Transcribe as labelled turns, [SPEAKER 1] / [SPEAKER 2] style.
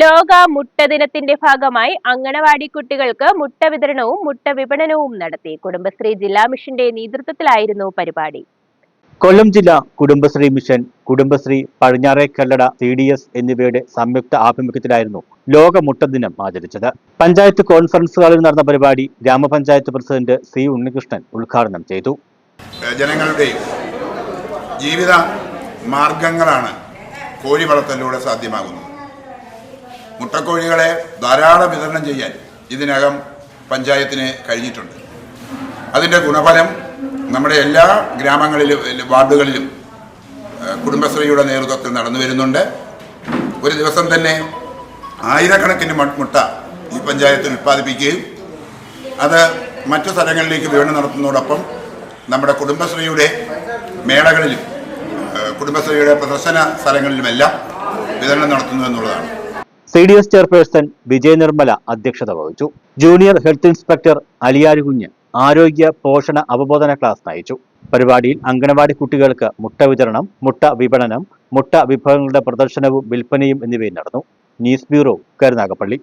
[SPEAKER 1] ലോക മുട്ട ദിനത്തിന്റെ ഭാഗമായി അങ്കണവാടി കുട്ടികൾക്ക് മുട്ട വിതരണവും മുട്ട വിപണനവും നടത്തി. കുടുംബശ്രീ ജില്ലാ മിഷന്റെ നേതൃത്വത്തിലായിരുന്നു പരിപാടി.
[SPEAKER 2] കൊല്ലം ജില്ലാ കുടുംബശ്രീ മിഷൻ കുടുംബശ്രീ പടിഞ്ഞാറേ കല്ലട സി ഡി എസ് എന്നിവയുടെ സംയുക്ത ആഭിമുഖ്യത്തിലായിരുന്നു ലോക മുട്ട ദിനം ആചരിച്ചത്. പഞ്ചായത്ത് കോൺഫറൻസ് ഹാളിൽ നടന്ന പരിപാടി ഗ്രാമപഞ്ചായത്ത് പ്രസിഡന്റ് സി ഉണ്ണികൃഷ്ണൻ ഉദ്ഘാടനം ചെയ്തു.
[SPEAKER 3] ജനങ്ങളുടെ ജീവിത മാർഗങ്ങളാണ് കോഴി വളർത്തലിലൂടെ സാധ്യമാകുന്നത്. മുട്ടക്കോഴികളെ ധാരാളം വിതരണം ചെയ്യാൻ ഇതിനകം പഞ്ചായത്തിന് കഴിഞ്ഞിട്ടുണ്ട്. അതിന്റെ ഗുണഫലം നമ്മുടെ എല്ലാ ഗ്രാമങ്ങളിലും വാർഡുകളിലും കുടുംബശ്രീയുടെ നേതൃത്വത്തിൽ നടന്നു വരുന്നുണ്ട്. ഒരു ദിവസം തന്നെ ആയിരക്കണക്കിന് മുട്ട ഈ പഞ്ചായത്തിൽ ഉൽപ്പാദിപ്പിക്കുകയും അത് മറ്റു സ്ഥലങ്ങളിലേക്ക് വിപണി നടത്തുന്നതോടൊപ്പം നമ്മുടെ കുടുംബശ്രീയുടെ മേളകളിലും കുടുംബശ്രീയുടെ പ്രദർശന സ്ഥലങ്ങളിലുമെല്ലാം വിതരണം നടത്തുന്നു എന്നുള്ളതാണ്.
[SPEAKER 2] C D S chairperson Vijaya Nirmala അധ്യക്ഷത വഹിച്ചു. ജൂനിയർ ഹെൽത്ത് ഇൻസ്പെക്ടർ അലിയാരുകുഞ്ഞ് ആരോഗ്യ പോഷണ അവബോധന ക്ലാസ് നയിച്ചു. പരിപാടിയിൽ അംഗനവാടി കുട്ടികൾക്ക് മുട്ട വിതരണം മുട്ട വിപണനം മുട്ട വിഭവങ്ങളുടെ പ്രദർശനവും വിൽപ്പനയും എന്നിവയും നടന്നു. News bureau Karunagappally.